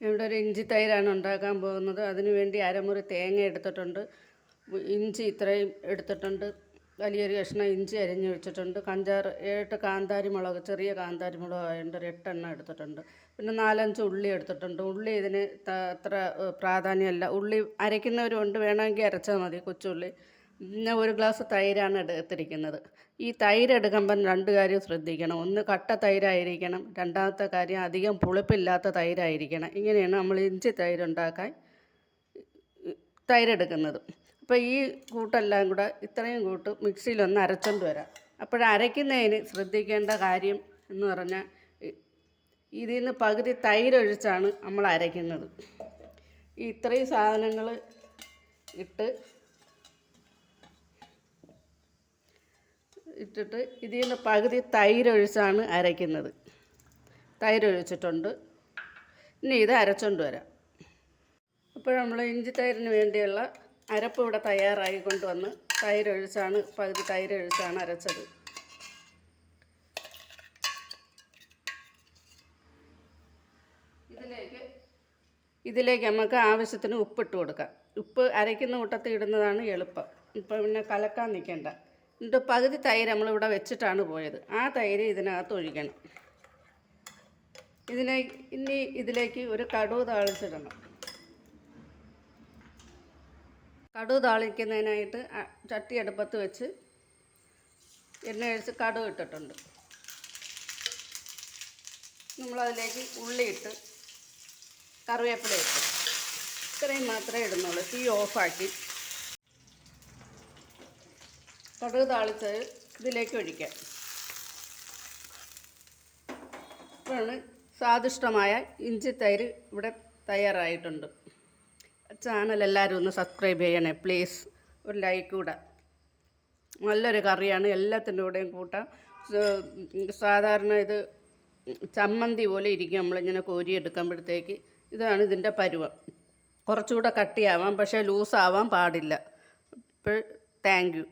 ഇവിടെ ഒരു ഇഞ്ചി തൈരാണ് ഉണ്ടാക്കാൻ പോകുന്നത്. അതിനുവേണ്ടി അരമുറി തേങ്ങ എടുത്തിട്ടുണ്ട്. ഇഞ്ചി ഇത്രയും എടുത്തിട്ടുണ്ട്. വലിയൊരു കഷ്ണം ഇഞ്ചി അരിഞ്ഞു വെച്ചിട്ടുണ്ട്. കഞ്ചാറ് ഏട്ട് കാന്താരി മുളക് ചെറിയ കാന്താരി മുളക് ആയതുകൊണ്ട് ഒരു എട്ടെണ്ണം എടുത്തിട്ടുണ്ട്. പിന്നെ നാലഞ്ച് ഉള്ളി എടുത്തിട്ടുണ്ട്. ഉള്ളി ഇതിന് അത്ര പ്രാധാന്യമല്ല. ഉള്ളി അരയ്ക്കുന്നവരുണ്ട്. വേണമെങ്കിൽ അരച്ചാൽ മതി കൊച്ചുള്ളി. പിന്നെ ഒരു ഗ്ലാസ് തൈരാണ് എടുത്തിരിക്കുന്നത്. ഈ തൈര് എടുക്കുമ്പം രണ്ട് കാര്യം ശ്രദ്ധിക്കണം. ഒന്ന് കട്ട തൈരായിരിക്കണം. രണ്ടാമത്തെ കാര്യം അധികം പുളിപ്പില്ലാത്ത തൈരായിരിക്കണം. ഇങ്ങനെയാണ് നമ്മൾ ഇഞ്ചി തൈരുണ്ടാക്കാൻ തൈരെടുക്കുന്നത്. അപ്പോൾ ഈ കൂട്ടെല്ലാം കൂടെ ഇത്രയും കൂട്ട് മിക്സിയിലൊന്ന് അരച്ചോണ്ട് വരാം. അപ്പോൾ അരയ്ക്കുന്നതിന് ശ്രദ്ധിക്കേണ്ട കാര്യം എന്ന് പറഞ്ഞാൽ ഇതിൽ നിന്ന് പകുതി തൈരൊഴിച്ചാണ് നമ്മൾ അരയ്ക്കുന്നത്. ഈ ഇത്രയും സാധനങ്ങൾ ഇട്ട് ഇട്ടിട്ട് ഇതിൽ നിന്ന് പകുതി തൈരൊഴിച്ചാണ് അരയ്ക്കുന്നത്. തൈരൊഴിച്ചിട്ടുണ്ട്. ഇനി ഇത് അരച്ചുകൊണ്ട് വരാം. അപ്പോൾ നമ്മൾ ഇഞ്ചി തൈരിന് വേണ്ടിയുള്ള അരപ്പ് ഇവിടെ തയ്യാറായി കൊണ്ടുവന്ന് തൈരൊഴിച്ചാണ് പകുതി തൈരൊഴിച്ചാണ് അരച്ചത്. ഇതിലേക്ക് ഇതിലേക്ക് നമുക്ക് ആവശ്യത്തിന് ഉപ്പിട്ട് കൊടുക്കാം. ഉപ്പ് അരയ്ക്കുന്ന കൂട്ടത്തിൽ ഇടുന്നതാണ് എളുപ്പം. ഇപ്പം പിന്നെ കലക്കാൻ നിൽക്കേണ്ട. എന്നിട്ട് പകുതി തൈര് നമ്മളിവിടെ വെച്ചിട്ടാണ് പോയത്. ആ തൈര് ഇതിനകത്ത് ഒഴിക്കണം. ഇതിനെ ഇനി ഇതിലേക്ക് ഒരു കടുവ് താളിച്ചിടണം. കടുവ് താളിക്കുന്നതിനായിട്ട് ചട്ടി അടുപ്പത്ത് വെച്ച് എണ്ണ ഒഴിച്ച് കടുവ് ഇട്ടിട്ടുണ്ട്. നമ്മളതിലേക്ക് ഉള്ളിയിട്ട് കറിവേപ്പില ഇട്ട്. ഇത്രയും മാത്രമേ ഇടുന്നുള്ളൂ. തീ ഓഫാക്കി. കടുക് താളിച്ച് ഇതിലേക്ക് ഒഴിക്കാം. ഇപ്പോഴാണ് സ്വാദിഷ്ടമായ ഇഞ്ചി തൈര് ഇവിടെ തയ്യാറായിട്ടുണ്ട്. ചാനൽ എല്ലാവരും ഒന്ന് സബ്സ്ക്രൈബ് ചെയ്യണേ പ്ലീസ് ഒരു ലൈക്ക് കൂടെ. നല്ലൊരു കറിയാണ് എല്ലാത്തിന്റെ കൂടെയും കൂട്ടാം. സാധാരണ ഇത് ചമ്മന്തി പോലെ ഇരിക്കും നമ്മളിങ്ങനെ കോരി എടുക്കുമ്പോഴത്തേക്ക് ഇതാണ് ഇതിന്റെ പരുവം. കുറച്ചുകൂടെ കട്ടിയാവാം പക്ഷേ ലൂസാവാൻ പാടില്ല. ഇപ്പോൾ താങ്ക് യു